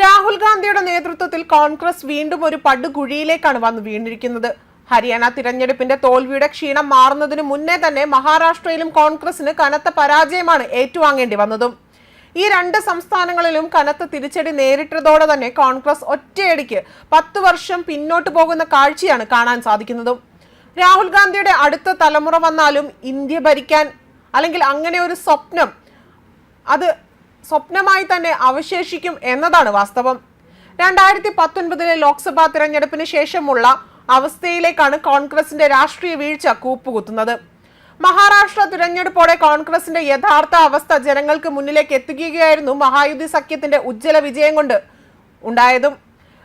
രാഹുൽ ഗാന്ധിയുടെ നേതൃത്വത്തിൽ കോൺഗ്രസ് വീണ്ടും ഒരു പടുകുഴിയിലേക്കാണ് വന്നു വീണിരിക്കുന്നത്. ഹരിയാന തിരഞ്ഞെടുപ്പിന്റെ തോൽവിയുടെ ക്ഷീണം മാറുന്നതിന് മുന്നേ തന്നെ മഹാരാഷ്ട്രയിലും കോൺഗ്രസിന് കനത്ത പരാജയമാണ് ഏറ്റുവാങ്ങേണ്ടി വന്നതും. ഈ രണ്ട് സംസ്ഥാനങ്ങളിലും കനത്ത തിരിച്ചടി നേരിട്ടതോടെ തന്നെ കോൺഗ്രസ് ഒറ്റയടിക്ക് പത്തു വർഷം പിന്നോട്ട് പോകുന്ന കാഴ്ചയാണ് കാണാൻ സാധിക്കുന്നതും. രാഹുൽ ഗാന്ധിയുടെ അടുത്ത തലമുറ വന്നാലും ഇന്ത്യ ഭരിക്കാൻ അല്ലെങ്കിൽ അങ്ങനെ ഒരു സ്വപ്നം അത് സ്വപ്നമായി തന്നെ അവശേഷിക്കും എന്നതാണ് വാസ്തവം. രണ്ടായിരത്തി പത്തൊൻപതിലെ ലോക്സഭാ തിരഞ്ഞെടുപ്പിന് ശേഷമുള്ള അവസ്ഥയിലേക്കാണ് കോൺഗ്രസിന്റെ രാഷ്ട്രീയ വീഴ്ച കൂപ്പുകുത്തുന്നത്. മഹാരാഷ്ട്ര തിരഞ്ഞെടുപ്പോടെ കോൺഗ്രസിന്റെ യഥാർത്ഥ അവസ്ഥ ജനങ്ങൾക്ക് മുന്നിലേക്ക് എത്തിക്കുകയായിരുന്നു മഹായുതി സഖ്യത്തിന്റെ ഉജ്ജ്വല വിജയം കൊണ്ട് ഉണ്ടായതും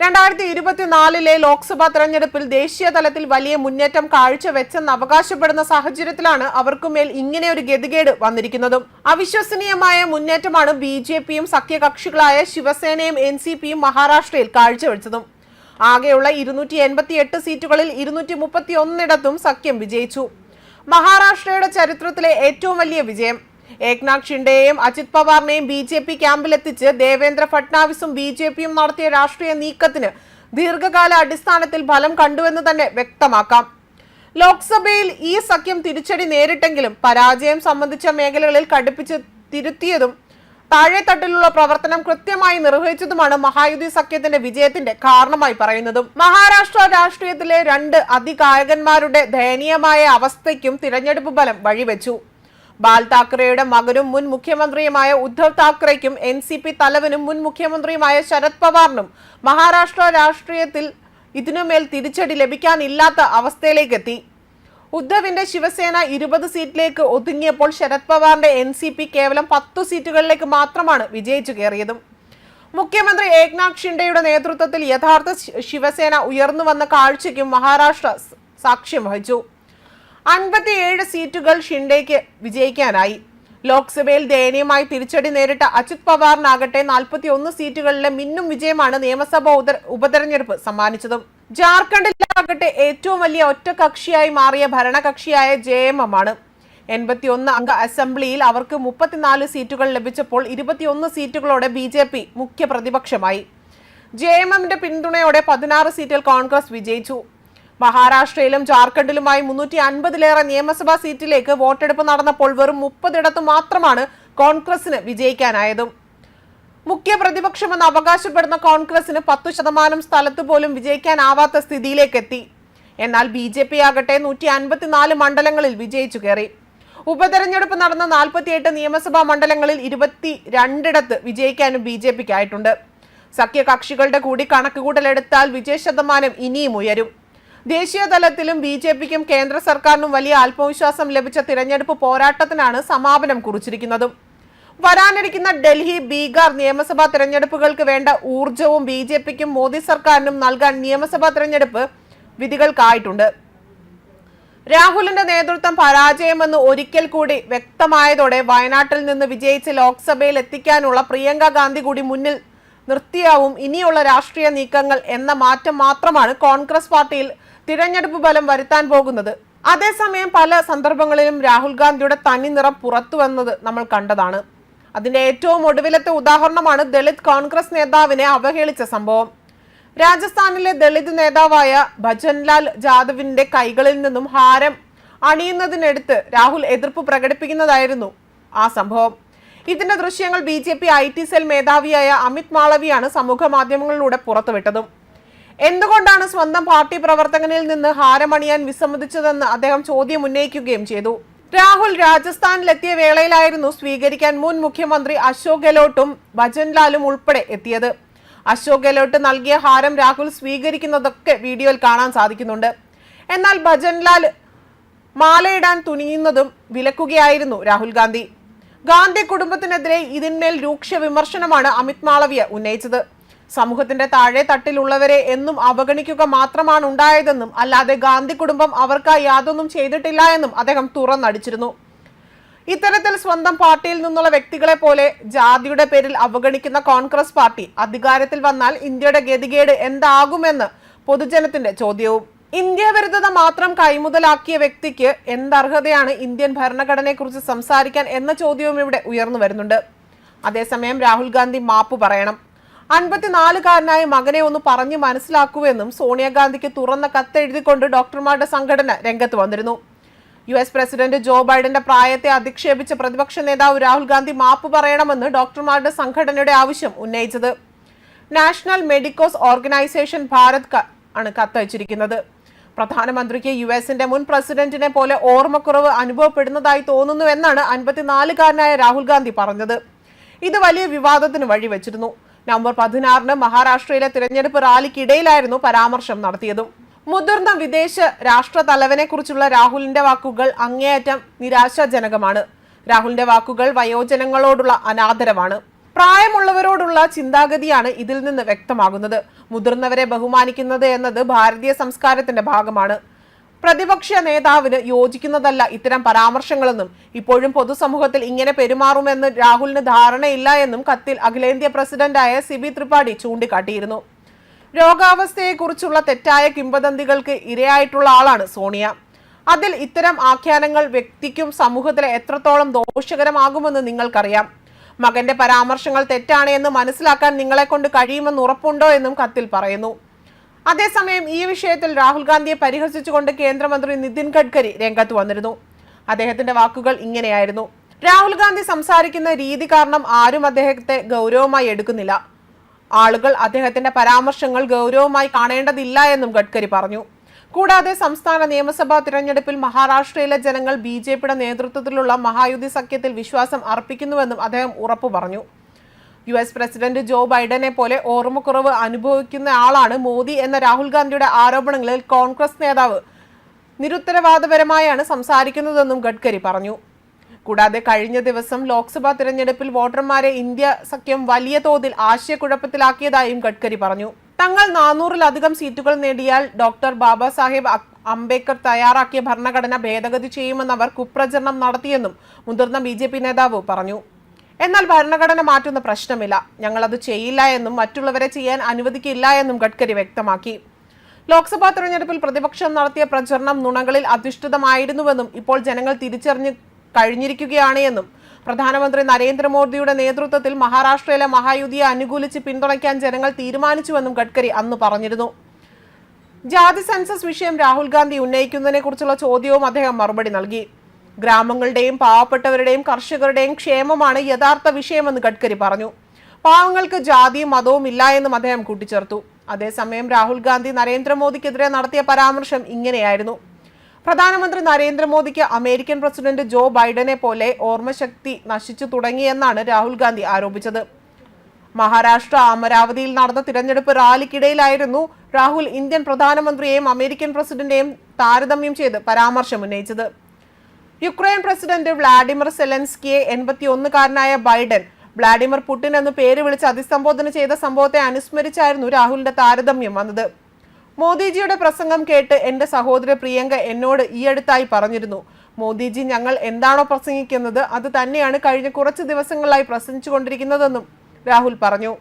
രണ്ടായിരത്തി ഇരുപത്തിനാലിലെ ലോക്സഭാ തെരഞ്ഞെടുപ്പിൽ ദേശീയ തലത്തിൽ വലിയ മുന്നേറ്റം കാഴ്ചവെച്ചെന്ന് അവകാശപ്പെടുന്ന സാഹചര്യത്തിലാണ് അവർക്കുമേൽ ഇങ്ങനെ ഒരു ഗതികേട് വന്നിരിക്കുന്നതും. അവിശ്വസനീയമായ മുന്നേറ്റമാണ് ബി ജെ പിയും സഖ്യകക്ഷികളായ ശിവസേനയും എൻ സി പിയും മഹാരാഷ്ട്രയിൽ കാഴ്ചവെച്ചതും. ആകെയുള്ള ഇരുന്നൂറ്റി എൺപത്തി എട്ട് സീറ്റുകളിൽ ഇരുന്നൂറ്റി മുപ്പത്തി ഒന്നിടത്തും സഖ്യം വിജയിച്ചു. മഹാരാഷ്ട്രയുടെ ചരിത്രത്തിലെ ഏറ്റവും വലിയ വിജയം ഏക്നാഥ് ഷിൻഡെയും അജിത് പവാറിനെയും ബി ജെ പി ക്യാമ്പിലെത്തിച്ച് ദേവേന്ദ്ര ഫട്നാവിസും ബി ജെ പിയും നടത്തിയ രാഷ്ട്രീയ നീക്കത്തിന് ദീർഘകാല അടിസ്ഥാനത്തിൽ ഫലം കണ്ടുവെന്ന് തന്നെ വ്യക്തമാക്കാം. ലോക്സഭയിൽ ഈ സഖ്യം തിരിച്ചടി നേരിട്ടെങ്കിലും പരാജയം സംബന്ധിച്ച മേഖലകളിൽ കടുപ്പിച്ച് തിരുത്തിയതും താഴെത്തട്ടിലുള്ള പ്രവർത്തനം കൃത്യമായി നിർവഹിച്ചതുമാണ് മഹായുതി സഖ്യത്തിന്റെ വിജയത്തിന്റെ കാരണമായി പറയുന്നതും. മഹാരാഷ്ട്ര രാഷ്ട്രീയത്തിലെ രണ്ട് അതികായകന്മാരുടെ ദയനീയമായ അവസ്ഥയ്ക്കും തിരഞ്ഞെടുപ്പ് ഫലം വഴിവെച്ചു. ബാൽ താക്കറെയുടെ മകനും മുൻ മുഖ്യമന്ത്രിയുമായ ഉദ്ധവ് താക്കറെയ്ക്കും എൻ സി പി തലവനും മുൻ മുഖ്യമന്ത്രിയുമായ ശരത് പവാറിനും മഹാരാഷ്ട്ര രാഷ്ട്രീയത്തിൽ ഇതിനുമേൽ തിരിച്ചടി ലഭിക്കാനില്ലാത്ത അവസ്ഥയിലേക്കെത്തി. ഉദ്ധവിന്റെ ശിവസേന ഇരുപത് സീറ്റിലേക്ക് ഒതുങ്ങിയപ്പോൾ ശരത് പവാറിന്റെ എൻ സി പി കേവലം പത്തു സീറ്റുകളിലേക്ക് മാത്രമാണ് വിജയിച്ചു കയറിയതും. മുഖ്യമന്ത്രി ഏക്നാഥ് ഷിൻഡെയുടെ നേതൃത്വത്തിൽ യഥാർത്ഥ ശിവസേന ഉയർന്നു വന്ന കാഴ്ചയ്ക്കും മഹാരാഷ്ട്ര സാക്ഷ്യം വഹിച്ചു. അൻപത്തിയേഴ് സീറ്റുകൾ ഷിൻഡേക്ക് വിജയിക്കാനായി. ലോക്സഭയിൽ ദയനീയമായി തിരിച്ചടി നേരിട്ട അജിത് പവാറിനാകട്ടെ നാൽപ്പത്തി ഒന്ന് സീറ്റുകളിലെ മിന്നും വിജയമാണ് നിയമസഭാ ഉപത- ഉപതെരഞ്ഞെടുപ്പ് സമ്മാനിച്ചതും. ജാർഖണ്ഡിലാകട്ടെ ഏറ്റവും വലിയ ഒറ്റകക്ഷിയായി മാറിയ ഭരണകക്ഷിയായ ജെ എം എം ആണ്. എൺപത്തിയൊന്ന് അംഗ അസംബ്ലിയിൽ അവർക്ക് മുപ്പത്തിനാല് സീറ്റുകൾ ലഭിച്ചപ്പോൾ ഇരുപത്തിയൊന്ന് സീറ്റുകളോടെ ബി ജെ പി മുഖ്യ പ്രതിപക്ഷമായി ജെ എം എമ്മിന്റെ പിന്തുണയോടെ പതിനാറ് സീറ്റിൽ കോൺഗ്രസ് വിജയിച്ചു. മഹാരാഷ്ട്രയിലും ജാർഖണ്ഡിലുമായി മുന്നൂറ്റി അൻപതിലേറെ നിയമസഭാ സീറ്റിലേക്ക് വോട്ടെടുപ്പ് നടന്നപ്പോൾ വെറും മുപ്പതിടത്ത് മാത്രമാണ് കോൺഗ്രസിന് വിജയിക്കാനായതും. മുഖ്യ പ്രതിപക്ഷമെന്ന് അവകാശപ്പെടുന്ന കോൺഗ്രസിന് പത്തു ശതമാനം സ്ഥലത്ത് പോലും വിജയിക്കാനാവാത്ത സ്ഥിതിയിലേക്ക് എത്തി എന്നാൽ ബി ജെ പി ആകട്ടെ നൂറ്റി അൻപത്തിനാല് മണ്ഡലങ്ങളിൽ വിജയിച്ചു കയറി. ഉപതെരഞ്ഞെടുപ്പ് നടന്ന നാൽപ്പത്തിയെട്ട് നിയമസഭാ മണ്ഡലങ്ങളിൽ ഇരുപത്തി രണ്ടിടത്ത് വിജയിക്കാനും ബി ജെ പിക്ക് ആയിട്ടുണ്ട് സഖ്യകക്ഷികളുടെ കൂടി കണക്കുകൂട്ടലെടുത്താൽ വിജയ ശതമാനം ഇനിയും ഉയരും. ദേശീയ തലത്തിലും ബി ജെ പിക്കും കേന്ദ്ര സർക്കാരിനും വലിയ ആത്മവിശ്വാസം ലഭിച്ച തിരഞ്ഞെടുപ്പ് പോരാട്ടത്തിനാണ് സമാപനം കുറിച്ചിരിക്കുന്നത്. വരാനിരിക്കുന്ന ഡൽഹി ബീഹാർ നിയമസഭാ തിരഞ്ഞെടുപ്പുകൾക്ക് വേണ്ട ഊർജവും ബി ജെ പിക്കും മോദി സർക്കാരിനും നൽകാൻ നിയമസഭാ തിരഞ്ഞെടുപ്പ് വിധികൾക്കായിട്ടുണ്ട്. രാഹുലിന്റെ നേതൃത്വം പരാജയമെന്ന് ഒരിക്കൽ കൂടി വ്യക്തമായതോടെ വയനാട്ടിൽ നിന്ന് വിജയിച്ച് ലോക്സഭയിൽ എത്തിക്കാനുള്ള പ്രിയങ്ക ഗാന്ധി കൂടി മുന്നിൽ നിർത്തിയാവും ഇനിയുള്ള രാഷ്ട്രീയ നീക്കങ്ങൾ എന്ന മാറ്റം മാത്രമാണ് കോൺഗ്രസ് പാർട്ടിയിൽ തിരഞ്ഞെടുപ്പ് ഫലം വരുത്താൻ പോകുന്നത്. അതേസമയം പല സന്ദർഭങ്ങളിലും രാഹുൽ ഗാന്ധിയുടെ തനി നിറം പുറത്തു വന്നത് നമ്മൾ കണ്ടതാണ്. അതിന്റെ ഏറ്റവും ഒടുവിലത്തെ ഉദാഹരണമാണ് ദളിത് കോൺഗ്രസ് നേതാവിനെ അവഹേളിച്ച സംഭവം. രാജസ്ഥാനിലെ ദളിത് നേതാവായ ഭജൻലാൽ ജാദവിന്റെ കൈകളിൽ നിന്നും ഹാരം അണിയുന്നതിനടുത്ത് രാഹുൽ എതിർപ്പ് പ്രകടിപ്പിക്കുന്നതായിരുന്നു ആ സംഭവം. ഇതിന്റെ ദൃശ്യങ്ങൾ B J P I T cell മേധാവിയായ Amit മാളവിയാണ് സമൂഹ മാധ്യമങ്ങളിലൂടെ പുറത്തുവിട്ടതും. എന്തുകൊണ്ടാണ് സ്വന്തം പാർട്ടി പ്രവർത്തകനിൽ നിന്ന് ഹാരമണിയാൻ വിസമ്മതിച്ചതെന്ന് അദ്ദേഹം ചോദ്യം ഉന്നയിക്കുകയും ചെയ്തു? രാഹുൽ രാജസ്ഥാനിലെത്തിയ വേളയിലായിരുന്നു സ്വീകരിക്കാൻ മുൻ മുഖ്യമന്ത്രി അശോക് ഗെലോട്ടും ഭജൻലാലും ഉൾപ്പെടെ എത്തിയത്. അശോക് ഗെലോട്ട് നൽകിയ ഹാരം രാഹുൽ സ്വീകരിക്കുന്നതൊക്കെ വീഡിയോയിൽ കാണാൻ സാധിക്കുന്നുണ്ട്. എന്നാൽ ഭജൻലാൽ മാലയിടാൻ തുനിയുന്നതും വിലക്കുകയായിരുന്നു രാഹുൽ ഗാന്ധി. ഗാന്ധി കുടുംബത്തിനെതിരെ ഇതിന്മേൽ രൂക്ഷ വിമർശനമാണ് അമിത് മാളവ്യ ഉന്നയിച്ചത്. സമൂഹത്തിന്റെ താഴെ തട്ടിലുള്ളവരെ എന്നും അവഗണിക്കുക മാത്രമാണ് ഉണ്ടായതെന്നും അല്ലാതെ ഗാന്ധി കുടുംബം അവർക്കായി യാതൊന്നും ചെയ്തിട്ടില്ല എന്നും അദ്ദേഹം തുറന്നടിച്ചിരുന്നു. ഇത്തരത്തിൽ സ്വന്തം പാർട്ടിയിൽ നിന്നുള്ള വ്യക്തികളെ പോലെ ജാതിയുടെ പേരിൽ അവഗണിക്കുന്ന കോൺഗ്രസ് പാർട്ടി അധികാരത്തിൽ വന്നാൽ ഇന്ത്യയുടെ ഗതികേട് എന്താകുമെന്ന് പൊതുജനത്തിന്റെ ചോദ്യവും. ഇന്ത്യ വിരുദ്ധത മാത്രം കൈമുതലാക്കിയ വ്യക്തിക്ക് എന്തർഹതയാണ് ഇന്ത്യൻ ഭരണഘടനയെക്കുറിച്ച് സംസാരിക്കാൻ എന്ന ചോദ്യവും ഇവിടെ ഉയർന്നു വരുന്നുണ്ട്. അതേസമയം രാഹുൽ ഗാന്ധി മാപ്പ് പറയണം. അൻപത്തിനാലുകാരനായ മകനെ ഒന്ന് പറഞ്ഞു മനസ്സിലാക്കുവെന്നും സോണിയാഗാന്ധിക്ക് തുറന്ന കത്തെഴുതിക്കൊണ്ട് ഡോക്ടർമാരുടെ സംഘടന രംഗത്ത് വന്നിരുന്നു. യു എസ് പ്രസിഡന്റ് ജോ ബൈഡന്റെ പ്രായത്തെ അധിക്ഷേപിച്ച പ്രതിപക്ഷ നേതാവ് രാഹുൽ ഗാന്ധി മാപ്പ് പറയണമെന്ന് ഡോക്ടർമാരുടെ സംഘടനയുടെ ആവശ്യം ഉന്നയിച്ചത്. നാഷണൽ മെഡിക്കോസ് ഓർഗനൈസേഷൻ ഭാരത് ആണ് കത്തയച്ചിരിക്കുന്നത്. പ്രധാനമന്ത്രിക്ക് യു എസിന്റെ മുൻ പ്രസിഡന്റിനെ പോലെ ഓർമ്മക്കുറവ് അനുഭവപ്പെടുന്നതായി തോന്നുന്നുവെന്നാണ് അൻപത്തിനാലുകാരനായ രാഹുൽ ഗാന്ധി പറഞ്ഞത്. ഇത് വലിയ വിവാദത്തിന് വഴിവെച്ചിരുന്നു. നവംബർ പതിനാറിന് മഹാരാഷ്ട്രയിലെ തിരഞ്ഞെടുപ്പ് റാലിക്കിടയിലായിരുന്നു പരാമർശം നടത്തിയതും. മുതിർന്ന വിദേശ രാഷ്ട്ര തലവനെ കുറിച്ചുള്ള രാഹുലിന്റെ വാക്കുകൾ അങ്ങേയറ്റം നിരാശാജനകമാണ്. രാഹുലിന്റെ വാക്കുകൾ വയോജനങ്ങളോടുള്ള അനാദരവാണ്. പ്രായമുള്ളവരോടുള്ള ചിന്താഗതിയാണ് ഇതിൽ നിന്ന് വ്യക്തമാകുന്നത്. മുതിർന്നവരെ ബഹുമാനിക്കുന്നത് എന്നത് ഭാരതീയ സംസ്കാരത്തിന്റെ ഭാഗമാണ്. പ്രതിപക്ഷ നേതാവിന് യോജിക്കുന്നതല്ല ഇത്തരം പരാമർശങ്ങളെന്നും ഇപ്പോഴും പൊതുസമൂഹത്തിൽ ഇങ്ങനെ പെരുമാറുമെന്ന് രാഹുലിന് ധാരണയില്ല എന്നും കത്തിൽ അഖിലേന്ത്യാ പ്രസിഡന്റായ സിബി ത്രിപാഠി ചൂണ്ടിക്കാട്ടിയിരുന്നു. രോഗാവസ്ഥയെക്കുറിച്ചുള്ള തെറ്റായ കിംവദന്തികൾക്ക് ഇരയായിട്ടുള്ള ആളാണ് സോണിയ. അതിൽ ഇത്തരം ആഖ്യാനങ്ങൾ വ്യക്തിക്കും സമൂഹത്തിലെ എത്രത്തോളം ദോഷകരമാകുമെന്ന് നിങ്ങൾക്കറിയാം. മകന്റെ പരാമർശങ്ങൾ തെറ്റാണ് എന്ന് മനസ്സിലാക്കാൻ നിങ്ങളെ കൊണ്ട് കഴിയുമെന്ന് ഉറപ്പുണ്ടോ എന്നും കത്തിൽ പറയുന്നു. അതേസമയം ഈ വിഷയത്തിൽ രാഹുൽ ഗാന്ധിയെ പരിഹസിച്ചുകൊണ്ട് കേന്ദ്രമന്ത്രി നിതിൻ ഗഡ്കരി രംഗത്ത് വന്നിരുന്നു. അദ്ദേഹത്തിന്റെ വാക്കുകൾ ഇങ്ങനെയായിരുന്നു. രാഹുൽ ഗാന്ധി സംസാരിക്കുന്ന രീതി കാരണം ആരും അദ്ദേഹത്തെ ഗൗരവമായി എടുക്കുന്നില്ല. ആളുകൾ അദ്ദേഹത്തിന്റെ പരാമർശങ്ങൾ ഗൗരവമായി കാണേണ്ടതില്ല എന്നും ഗഡ്കരി പറഞ്ഞു. കൂടാതെ സംസ്ഥാന നിയമസഭാ തിരഞ്ഞെടുപ്പിൽ മഹാരാഷ്ട്രയിലെ ജനങ്ങൾ ബി നേതൃത്വത്തിലുള്ള മഹായുതി സഖ്യത്തിൽ വിശ്വാസം അർപ്പിക്കുന്നുവെന്നും അദ്ദേഹം ഉറപ്പു പറഞ്ഞു യു എസ് പ്രസിഡന്റ് ജോ ബൈഡനെ പോലെ ഓർമ്മക്കുറവ് അനുഭവിക്കുന്ന ആളാണ് മോദി എന്ന രാഹുൽ ഗാന്ധിയുടെ ആരോപണങ്ങളിൽ കോൺഗ്രസ് നേതാവ് നിരുത്തരവാദപരമായാണ് സംസാരിക്കുന്നതെന്നും ഗഡ്കരി പറഞ്ഞു. കൂടാതെ കഴിഞ്ഞ ദിവസം ലോക്സഭാ തിരഞ്ഞെടുപ്പിൽ വോട്ടർമാരെ ഇന്ത്യ സഖ്യം വലിയ തോതിൽ ആശയക്കുഴപ്പത്തിലാക്കിയതായും ഗഡ്കരി പറഞ്ഞു. തങ്ങൾ നാനൂറിലധികം സീറ്റുകൾ നേടിയാൽ ഡോക്ടർ ബാബാ സാഹേബ് അംബേദ്കർ തയ്യാറാക്കിയ ഭരണഘടന ഭേദഗതി ചെയ്യുമെന്ന് അവർ കുപ്രചരണം നടത്തിയെന്നും മുതിർന്ന ബി നേതാവ് പറഞ്ഞു. എന്നാൽ ഭരണഘടന മാറ്റുന്ന പ്രശ്നമില്ല. ഞങ്ങൾ അത് ചെയ്യില്ല എന്നും മറ്റുള്ളവരെ ചെയ്യാൻ അനുവദിക്കില്ല എന്നും ഗഡ്കരി വ്യക്തമാക്കി. ലോക്സഭാ തെരഞ്ഞെടുപ്പിൽ പ്രതിപക്ഷം നടത്തിയ പ്രചരണം നുണകളിൽ അധിഷ്ഠിതമായിരുന്നുവെന്നും ഇപ്പോൾ ജനങ്ങൾ തിരിച്ചറിഞ്ഞ് കഴിഞ്ഞിരിക്കുകയാണ് എന്നും പ്രധാനമന്ത്രി നരേന്ദ്രമോദിയുടെ നേതൃത്വത്തിൽ മഹാരാഷ്ട്രയിലെ മഹായുതിയെ അനുകൂലിച്ച് പിന്തുണയ്ക്കാൻ ജനങ്ങൾ തീരുമാനിച്ചുവെന്നും ഗഡ്കരി അന്ന് പറഞ്ഞിരുന്നു. ജാതി സെൻസസ് വിഷയം രാഹുൽ ഗാന്ധി ഉന്നയിക്കുന്നതിനെ കുറിച്ചുള്ള ചോദ്യവും അദ്ദേഹം മറുപടി നൽകി. ഗ്രാമങ്ങളുടെയും പാവപ്പെട്ടവരുടെയും കർഷകരുടെയും ക്ഷേമമാണ് യഥാർത്ഥ വിഷയമെന്ന് ഗഡ്കരി പറഞ്ഞു. പാവങ്ങൾക്ക് ജാതിയും മതവും ഇല്ല എന്നും അദ്ദേഹം കൂട്ടിച്ചേർത്തു. അതേസമയം രാഹുൽ ഗാന്ധി നരേന്ദ്രമോദിക്കെതിരെ നടത്തിയ പരാമർശം ഇങ്ങനെയായിരുന്നു. പ്രധാനമന്ത്രി നരേന്ദ്രമോദിക്ക് അമേരിക്കൻ പ്രസിഡന്റ് ജോ ബൈഡനെ പോലെ ഓർമ്മശക്തി നശിച്ചു തുടങ്ങിയെന്നാണ് രാഹുൽ ഗാന്ധി ആരോപിച്ചത്. മഹാരാഷ്ട്ര അമരാവതിയിൽ നടന്ന തിരഞ്ഞെടുപ്പ് റാലിക്കിടയിലായിരുന്നു രാഹുൽ ഇന്ത്യൻ പ്രധാനമന്ത്രിയെയും അമേരിക്കൻ പ്രസിഡന്റെയും താരതമ്യം ചെയ്ത് പരാമർശം ഉന്നയിച്ചത്. യുക്രൈൻ പ്രസിഡന്റ് വ്ളാഡിമിർ സെലൻസ്കിയെ എൺപത്തിയൊന്നുകാരനായ ബൈഡൻ വ്ളാഡിമിർ പുടിൻ എന്ന് പേര് വിളിച്ച് അഭിസംബോധന ചെയ്ത സംഭവത്തെ അനുസ്മരിച്ചായിരുന്നു രാഹുലിന്റെ താരതമ്യം വന്നത്. മോദിജിയുടെ പ്രസംഗം കേട്ട് എന്റെ സഹോദര പ്രിയങ്ക എന്നോട് ഈയടുത്തായി പറഞ്ഞിരുന്നു. മോദിജി ഞങ്ങൾ എന്താണോ പ്രസംഗിക്കുന്നത് അത് തന്നെയാണ് കഴിഞ്ഞ കുറച്ച് ദിവസങ്ങളായി പ്രസംഗിച്ചുകൊണ്ടിരിക്കുന്നതെന്നും രാഹുൽ പറഞ്ഞു.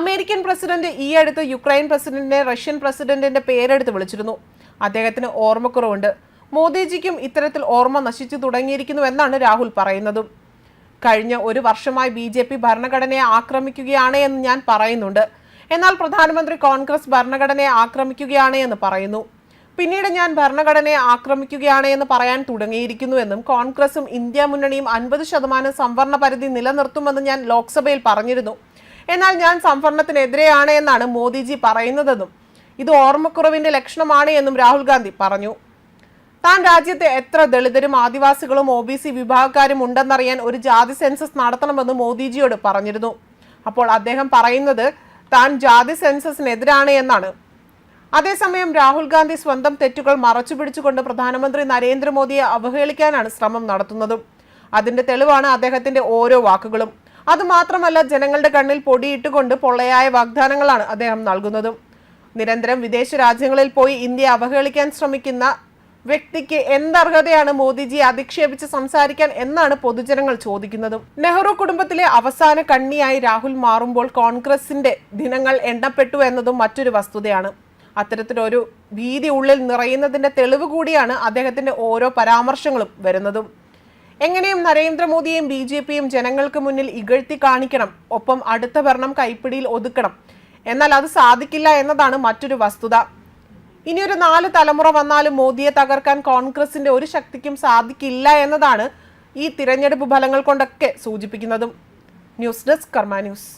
അമേരിക്കൻ പ്രസിഡന്റ് ഈ അടുത്ത് യുക്രൈൻ പ്രസിഡന്റിനെ റഷ്യൻ പ്രസിഡന്റിന്റെ പേരെടുത്ത് വിളിച്ചിരുന്നു. അദ്ദേഹത്തിന് ഓർമ്മക്കുറവുണ്ട്. മോദിജിക്കും ഇത്തരത്തിൽ ഓർമ്മ നശിച്ചു തുടങ്ങിയിരിക്കുന്നു എന്നാണ് രാഹുൽ പറയുന്നതും. കഴിഞ്ഞ ഒരു വർഷമായി ബി ജെ പി ഭരണഘടനയെ ആക്രമിക്കുകയാണ് എന്ന് ഞാൻ പറയുന്നുണ്ട്. എന്നാൽ പ്രധാനമന്ത്രി കോൺഗ്രസ് ഭരണഘടനയെ ആക്രമിക്കുകയാണ് എന്ന് പറയുന്നു. പിന്നീട് ഞാൻ ഭരണഘടനയെ ആക്രമിക്കുകയാണ് എന്ന് പറയാൻ തുടങ്ങിയിരിക്കുന്നു എന്നും കോൺഗ്രസും ഇന്ത്യ മുന്നണിയും അൻപത് ശതമാനം സംവരണ പരിധി നിലനിർത്തുമെന്ന് ഞാൻ ലോക്സഭയിൽ പറഞ്ഞിരുന്നു. എന്നാൽ ഞാൻ സംവരണത്തിനെതിരെയാണ് എന്നാണ് മോദിജി പറയുന്നതെന്നും. ഇത് ഓർമ്മക്കുറവിന്റെ ലക്ഷണമാണ് എന്നും രാഹുൽ ഗാന്ധി പറഞ്ഞു. താൻ രാജ്യത്ത് എത്ര ദളിതരും ആദിവാസികളും ഒ ബി സി വിഭാഗക്കാരും ഉണ്ടെന്നറിയാൻ ഒരു ജാതി സെൻസസ് നടത്തണമെന്ന് മോദിജിയോട് പറഞ്ഞിരുന്നു. അപ്പോൾ അദ്ദേഹം പറയുന്നത് താൻ ജാതി സെൻസസിനെതിരാണ് എന്നാണ്. അതേസമയം രാഹുൽ ഗാന്ധി സ്വന്തം തെറ്റുകൾ മറച്ചു പിടിച്ചുകൊണ്ട് പ്രധാനമന്ത്രി നരേന്ദ്രമോദിയെ അവഹേളിക്കാനാണ് ശ്രമം നടത്തുന്നതും. അതിന്റെ തെളിവാണ് അദ്ദേഹത്തിന്റെ ഓരോ വാക്കുകളും. അതുമാത്രമല്ല ജനങ്ങളുടെ കണ്ണിൽ പൊടിയിട്ടുകൊണ്ട് പൊള്ളയായ വാഗ്ദാനങ്ങളാണ് അദ്ദേഹം നൽകുന്നതും. നിരന്തരം വിദേശ രാജ്യങ്ങളിൽ പോയി ഇന്ത്യയെ അവഹേളിക്കാൻ ശ്രമിക്കുന്ന വ്യക്തിക്ക് എന്തർഹതയാണ് മോദിജി അധിക്ഷേപിച്ച് സംസാരിക്കാൻ എന്നാണ് പൊതുജനങ്ങൾ ചോദിക്കുന്നതും. നെഹ്റു കുടുംബത്തിലെ അവസാന കണ്ണിയായി രാഹുൽ മാറുമ്പോൾ കോൺഗ്രസിന്റെ ദിനങ്ങൾ എണ്ണപ്പെട്ടു എന്നതും മറ്റൊരു വസ്തുതയാണ്. അത്തരത്തിലൊരു ഭീതി ഉള്ളിൽ നിറയുന്നതിന്റെ തെളിവ് കൂടിയാണ് അദ്ദേഹത്തിന്റെ ഓരോ പരാമർശങ്ങളും വരുന്നതും. എങ്ങനെയും നരേന്ദ്രമോദിയെയും ബി ജെ പിയും ജനങ്ങൾക്ക് മുന്നിൽ ഇകഴ്ത്തി കാണിക്കണം ഒപ്പം അടുത്ത ഭരണം കൈപ്പിടിയിൽ ഒതുക്കണം. എന്നാൽ അത് സാധിക്കില്ല എന്നതാണ് മറ്റൊരു വസ്തുത. ഇനിയൊരു നാല് തലമുറ വന്നാലും മോദിയെ തകർക്കാൻ കോൺഗ്രസിന്റെ ഒരു ശക്തിക്കും സാധിക്കില്ല എന്നതാണ് ഈ തിരഞ്ഞെടുപ്പ് ഫലങ്ങൾ കൊണ്ടൊക്കെ സൂചിപ്പിക്കുന്നതും. News desk Karma news.